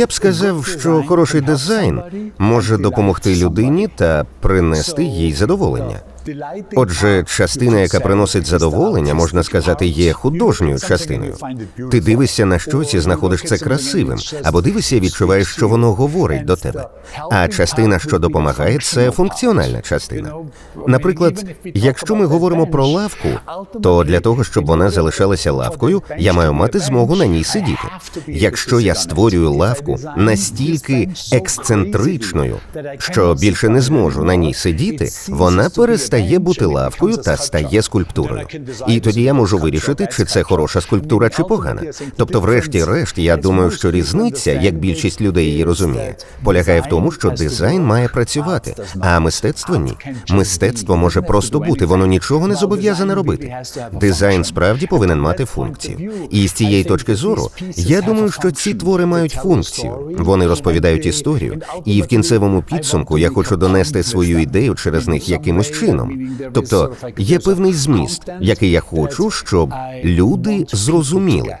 Я б сказав, що хороший дизайн може допомогти людині та принести їй задоволення. Отже, частина, яка приносить задоволення, можна сказати, є художньою частиною. Ти дивишся на щось і знаходиш це красивим, або дивишся і відчуваєш, що воно говорить до тебе. А частина, що допомагає, це функціональна частина. Наприклад, якщо ми говоримо про лавку, то для того, щоб вона залишалася лавкою, я маю мати змогу на ній сидіти. Якщо я створюю лавку настільки ексцентричною, що більше не зможу на ній сидіти, вона перестає бути лавкою та стає скульптурою. І тоді я можу вирішити, чи це хороша скульптура, чи погана. Тобто, врешті-решт, я думаю, що різниця, як більшість людей її розуміє, полягає в тому, що дизайн має працювати, а мистецтво ні. Мистецтво може просто бути, воно нічого не зобов'язане робити. Дизайн справді повинен мати функцію. І з цієї точки зору, я думаю, що ці твори мають функцію. Вони розповідають історію, і в кінцевому підсумку я хочу донести свою ідею через них якимось чином. Тобто є певний зміст, який я хочу, щоб люди зрозуміли.